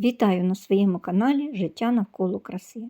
Вітаю на своєму каналі Життя навколо краси.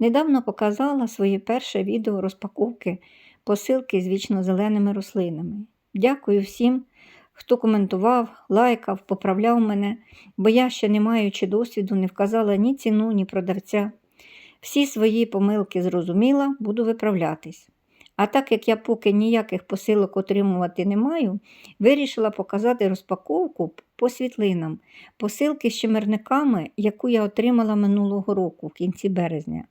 Недавно показала своє перше відео розпаковки посилки з вічно-зеленими рослинами. Дякую всім, хто коментував, лайкав, поправляв мене, бо я, ще не маючи досвіду, не вказала ні ціну, ні продавця. Всі свої помилки зрозуміла, буду виправлятись. А так як я поки ніяких посилок отримувати не маю, вирішила показати розпаковку по світлинам, посилки з чимерниками, яку я отримала минулого року в кінці березня.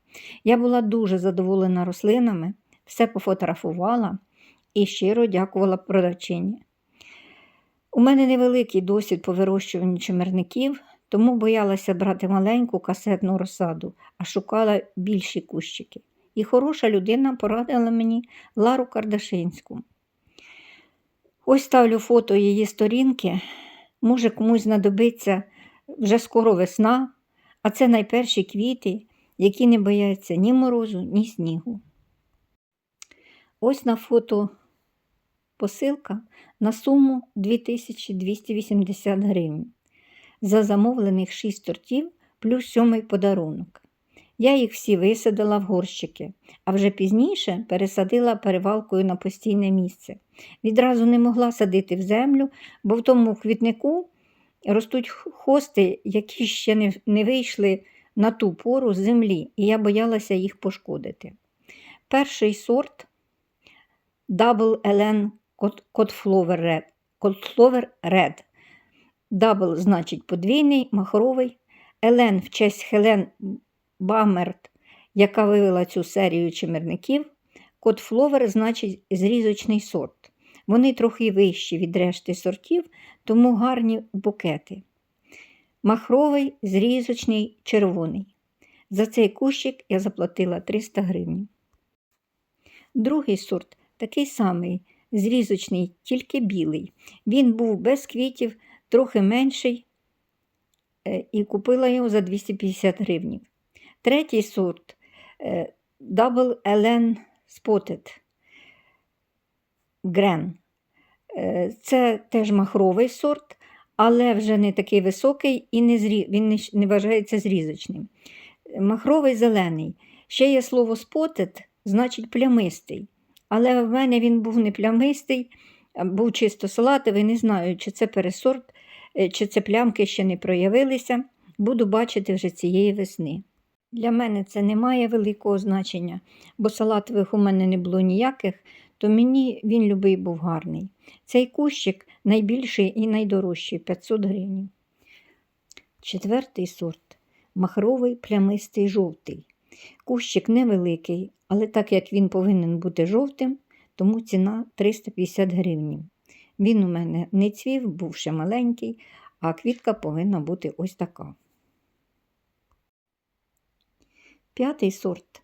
Я була дуже задоволена рослинами, все пофотографувала і щиро дякувала продавчині. У мене невеликий досвід по вирощуванню чимерників, тому боялася брати маленьку касетну розсаду, а шукала більші кущики. І хороша людина порадила мені Лару Кардашинську. Ось ставлю фото її сторінки. Може, комусь знадобиться вже скоро весна, а це найперші квіти, які не бояться ні морозу, ні снігу. Ось на фото посилка на суму 2280 гривень. За замовлених 6 тортів плюс сьомий подарунок. Я їх всі висадила в горщики, а вже пізніше пересадила перевалкою на постійне місце. Відразу не могла садити в землю, бо в тому квітнику ростуть хости, які ще не, вийшли на ту пору з землі, і я боялася їх пошкодити. Перший сорт Double Elen Codflower Red. Codflower Red. Double значить подвійний, махровий. Елен в честь Хелен Бамерт, яка вивела цю серію чимерників. Кодфловер значить зрізочний сорт. Вони трохи вищі від решти сортів, тому гарні букети. Махровий, зрізочний, червоний. За цей кущик я заплатила 300 гривень. Другий сорт такий самий, зрізочний, тільки білий. Він був без квітів, трохи менший, е, і купила його за 250 гривень. Третій сорт е, Double Ellen Spotted Грен. Це теж махровий сорт, але вже не такий високий і не зрі... він не, не вважається зрізочним. Махровий зелений. Ще є слово spotted, значить плямистий. Але в мене він був не плямистий, був чисто салатовий, не знаю, чи це пересорт, е, чи це плямки ще не проявилися. Буду бачити вже цієї весни. Для мене це не має великого значення, бо салатових у мене не було ніяких, то мені він любий був гарний. Цей кущик найбільший і найдорожчий 500 гривень. Четвертий сорт махровий плямистий жовтий. Кущик невеликий, але так як він повинен бути жовтим, тому ціна 350 гривень. Він у мене не цвів, був ще маленький, а квітка повинна бути ось така. П'ятий сорт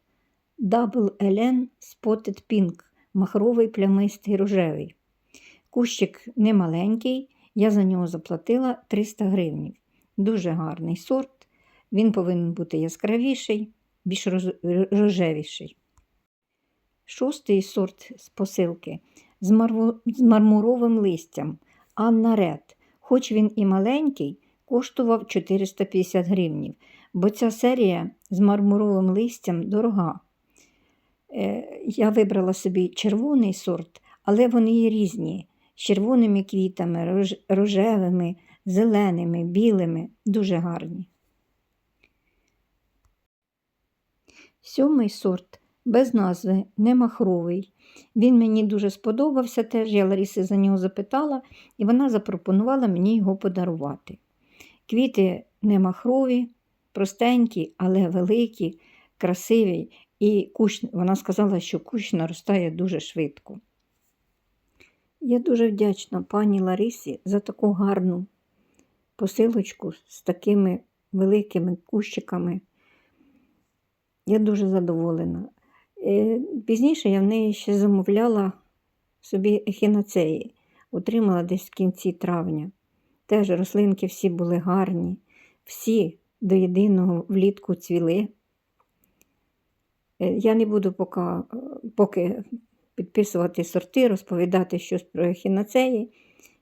Double Elen Spotted Pink, махровий плямистий рожевий. Кущик немаленький, я за нього заплатила 300 гривень. Дуже гарний сорт, він повинен бути яскравіший, більш рожевіший. Шостий сорт з посилки з, марму... з мармуровим листям Анна Ред. Хоч він і маленький, коштував 450 гривень бо ця серія з мармуровим листям дорога. Е, я вибрала собі червоний сорт, але вони є різні, з червоними квітами, рожевими, зеленими, білими, дуже гарні. Сьомий сорт без назви, не махровий. Він мені дуже сподобався теж, я Ларіси за нього запитала, і вона запропонувала мені його подарувати. Квіти не махрові, простенькі, але великі, красиві, і кущ, вона сказала, що кущ наростає дуже швидко. Я дуже вдячна пані Ларисі за таку гарну посилочку з такими великими кущиками. Я дуже задоволена. Е, пізніше я в неї ще замовляла собі ехінацеї, отримала десь в кінці травня. Теж рослинки всі були гарні, всі до єдиного влітку цвіли. Е, я не буду поки, поки підписувати сорти, розповідати щось про ехінацеї.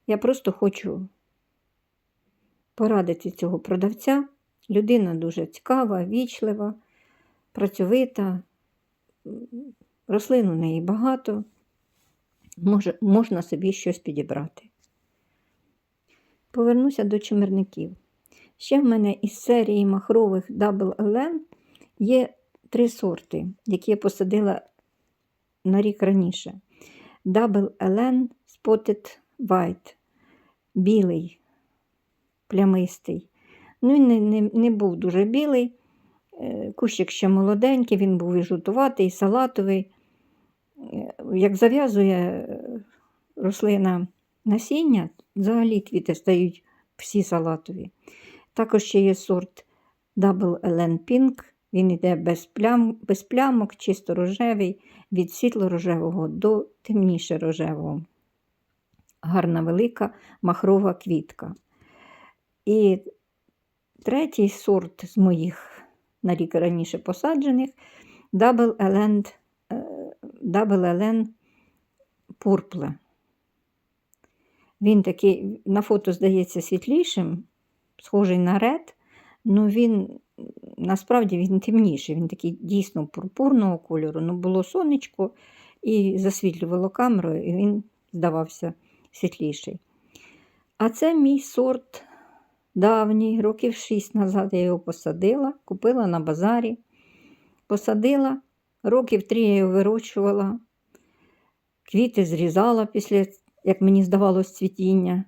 Я просто хочу порадити цього продавця, Людина дуже цікава, вічлива, працьовита, рослин у неї багато, може, можна собі щось підібрати. Повернуся до чимерників. Ще в мене із серії махрових Double LN є три сорти, які я посадила на рік раніше. Double LN Spotted White, білий, плямистий. Ну, він не, не, не був дуже білий. Е, Кущик ще молоденький, він був і жовтуватий, і салатовий. Е, Як зав'язує е, рослина насіння, взагалі квіти стають всі салатові. Також ще є сорт Double LN Pink. Він йде без, плям, без плямок, чисто рожевий, від світло-рожевого до темніше рожевого. Гарна велика махрова квітка. І третій сорт з моїх на рік раніше посаджених Double LN, е, Double LN Purple. Він такий, на фото здається світлішим, схожий на ред, але він насправді він темніший, він такий дійсно пурпурного кольору. Ну, було сонечко і засвітлювало камерою, і він здавався світліший. А це мій сорт давній, років 6 назад я його посадила, купила на базарі, посадила, років 3 я його вирощувала, квіти зрізала після, як мені здавалось, цвітіння.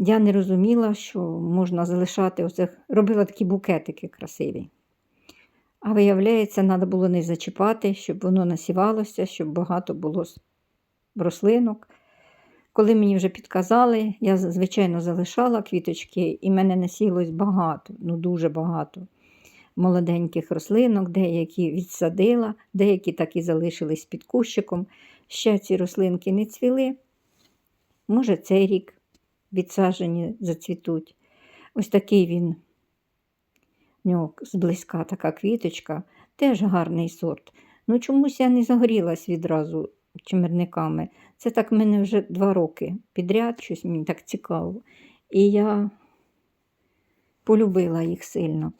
Я не розуміла, що можна залишати оце, робила такі букетики красиві. А виявляється, треба було не зачіпати, щоб воно насівалося, щоб багато було рослинок. Коли мені вже підказали, я, звичайно, залишала квіточки, і в мене насілось багато, ну дуже багато молоденьких рослинок, деякі відсадила, деякі так і залишились під кущиком. Ще ці рослинки не цвіли. Може, цей рік відсаджені зацвітуть. Ось такий він, в нього зблизька така квіточка, теж гарний сорт. Ну, чомусь я не загорілась відразу чимерниками. Це так в мене вже два роки підряд, щось мені так цікаво. І я полюбила їх сильно.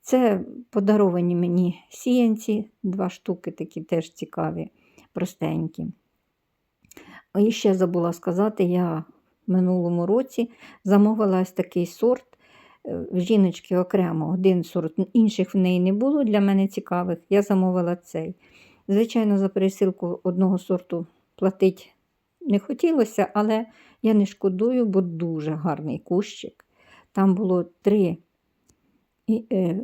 Це подаровані мені сіянці, два штуки такі теж цікаві, простенькі. І ще забула сказати, я минулому році замовила ось такий сорт е, в жіночки окремо. Один сорт, інших в неї не було для мене цікавих. Я замовила цей. Звичайно, за пересилку одного сорту платити не хотілося, але я не шкодую, бо дуже гарний кущик. Там було три, е,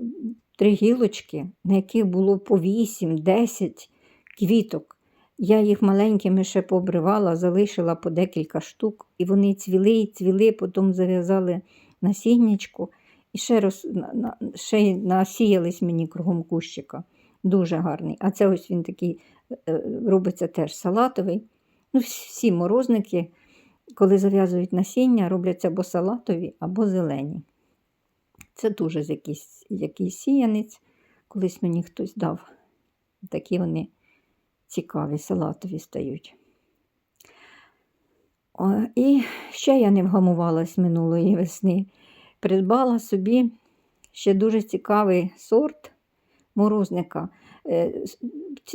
три гілочки, на яких було по 8-10 квіток. Я їх маленькими ще пообривала, залишила по декілька штук, і вони цвіли і цвіли, потім зав'язали насіннячку і ще, на, ще насіялись мені кругом кущика. Дуже гарний. А це ось він такий е, робиться теж салатовий. Ну, Всі морозники, коли зав'язують насіння, робляться або салатові, або зелені. Це дуже якийсь, якийсь сіянець. Колись мені хтось дав. Такі вони цікаві, салатові стають. О, і ще я не вгамувалась минулої весни. Придбала собі ще дуже цікавий сорт морозника. Е,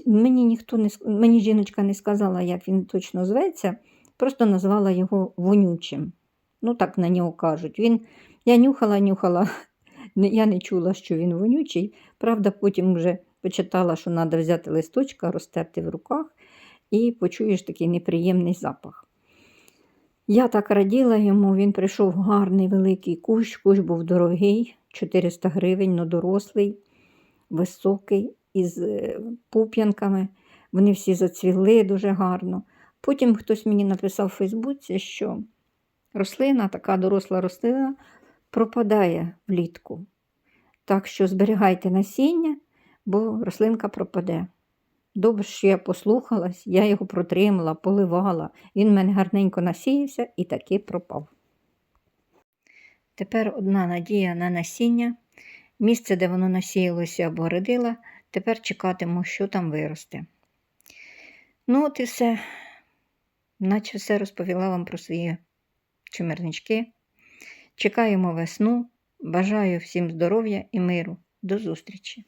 Мені ніхто не мені жіночка не сказала, як він точно зветься, просто назвала його вонючим. Ну, так на нього кажуть. Він, Я нюхала, нюхала, я не чула, що він вонючий. Правда, потім вже почитала, що треба взяти листочка, розтерти в руках, і почуєш такий неприємний запах. Я так раділа йому, він прийшов гарний великий кущ, кущ був дорогий, 400 гривень, но дорослий, високий, із е, пуп'янками. Вони всі зацвіли дуже гарно. Потім хтось мені написав у Фейсбуці, що рослина, така доросла рослина, пропадає влітку. Так що зберігайте насіння, бо рослинка пропаде. Добре, що я послухалась, я його протримала, поливала. Він мене гарненько насіявся і таки пропав. Тепер одна надія на насіння. Місце, де воно насіялося або родила, тепер чекатиму, що там виросте. Ну, от і все, наче все розповіла вам про свої чимернички. Чекаємо весну, Бажаю всім здоров'я і миру. До зустрічі!